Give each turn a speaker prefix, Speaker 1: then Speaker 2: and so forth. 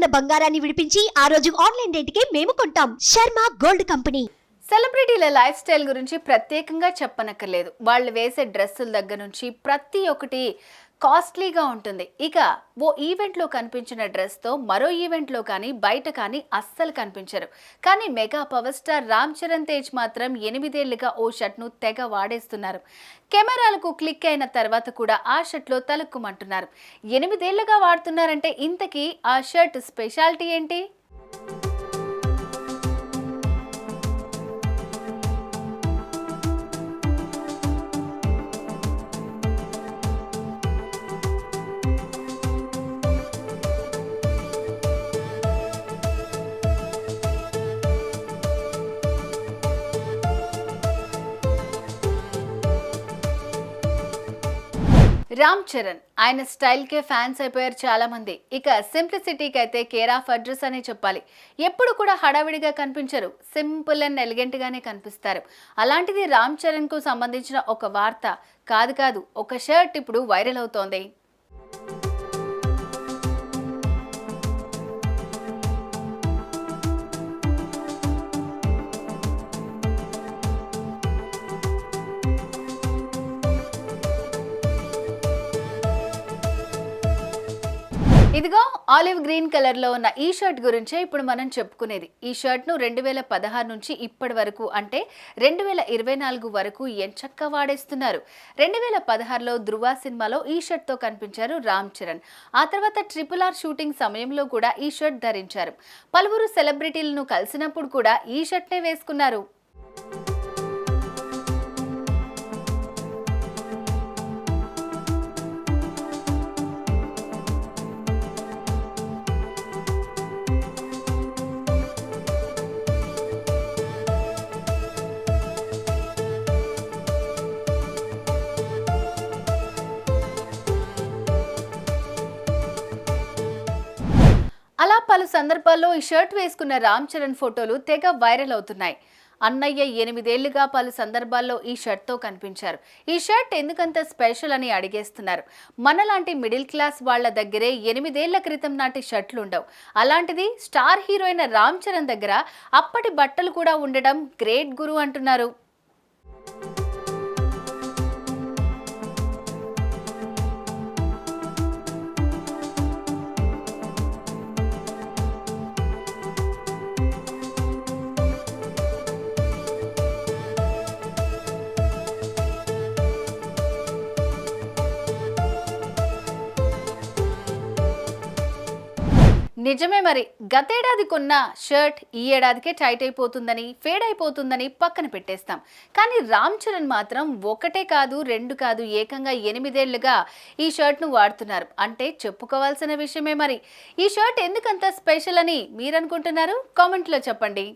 Speaker 1: ఉన్న బంగారాన్ని విడిపించి ఆ రోజు ఆన్లైన్ రేటుకే మేము కొంటాం. Sharma gold company.
Speaker 2: సెలబ్రిటీల lifestyle గురించి ప్రత్యేకంగా చెప్పనక్కర్లేదు. వాళ్ళు వేసే డ్రెస్సుల దగ్గర నుంచి ప్రతి ఒక్కటి కాస్ట్లీగా ఉంటుంది. ఇక ఓ ఈవెంట్లో కనిపించిన డ్రెస్తో మరో ఈవెంట్లో కానీ బయట కానీ అస్సలు కనిపించరు. కానీ mega power star Ram Charan Tej మాత్రం ఎనిమిదేళ్ళుగా ఓ షర్ట్ను తెగ వాడేస్తున్నారు. కెమెరాలకు క్లిక్ అయిన తర్వాత కూడా ఆ షర్ట్లో తలుక్కుమంటున్నారు. ఎనిమిదేళ్ళుగా వాడుతున్నారంటే ఇంతకీ ఆ షర్ట్ స్పెషాలిటీ ఏంటి? రామ్ చరణ్. ఆయన స్టైల్కే ఫ్యాన్స్ అయిపోయారు చాలామంది. ఇక సింప్లిసిటీకి అయితే కేర్ ఆఫ్ అడ్రస్ అనే చెప్పాలి. ఎప్పుడు కూడా హడావిడిగా కనిపించరు. సింపుల్ అండ్ ఎలిగెంట్గానే కనిపిస్తారు. అలాంటిది రామ్ చరణ్కు సంబంధించిన ఒక వార్త కాదు కాదు ఒక షర్ట్ ఇప్పుడు వైరల్ అవుతోంది. ఇదిగో ఆలివ్ గ్రీన్ కలర్లో ఉన్న ఈ షర్ట్ గురించే ఇప్పుడు మనం చెప్పుకునేది. ఈ షర్ట్ను రెండు వేల పదహారు నుంచి ఇప్పటి వరకు అంటే రెండు వేల ఇరవై నాలుగు వరకు ఎంచక్కా వాడేస్తున్నారు. రెండు వేల పదహారులో ధృవ సినిమాలో ఈ షర్ట్తో కనిపించారు రామ్ చరణ్. ఆ తర్వాత ట్రిపుల్ ఆర్ షూటింగ్ సమయంలో కూడా ఈ షర్ట్ ధరించారు. పలువురు సెలబ్రిటీలను కలిసినప్పుడు కూడా ఈ షర్ట్నే వేసుకున్నారు. అలా పలు సందర్భాల్లో ఈ షర్ట్ వేసుకున్న రామ్ చరణ్ ఫోటోలు తెగ వైరల్ అవుతున్నాయి. అన్నయ్య ఎనిమిదేళ్ళుగా పలు సందర్భాల్లో ఈ షర్ట్తో కనిపించారు. ఈ షర్ట్ ఎందుకంత స్పెషల్ అని అడిగేస్తున్నారు. మనలాంటి మిడిల్ క్లాస్ వాళ్ళ దగ్గరే ఎనిమిదేళ్ళ క్రితం నాటి షర్ట్లు ఉండవు అలాంటిది స్టార్ హీరోయిన్ రామ్ చరణ్ దగ్గర అప్పటి బట్టలు కూడా ఉండడం గ్రేట్ గురు అంటున్నారు. నిజమే మరి. గతేడాది కొన్న షర్ట్ ఈ ఏడాదికే టైట్ అయిపోతుందని ఫేడ్ అయిపోతుందని పక్కన పెట్టేస్తాం. కానీ రామ్ చరణ్ మాత్రం ఒకటే కాదు రెండు కాదు ఏకంగా ఎనిమిదేళ్ళుగా ఈ షర్ట్ను వాడుతున్నారు. అంటే చెప్పుకోవాల్సిన విషయమే మరి. ఈ షర్ట్ ఎందుకంత స్పెషల్ అని మీరు అనుకుంటున్నారు కామెంట్లో చెప్పండి.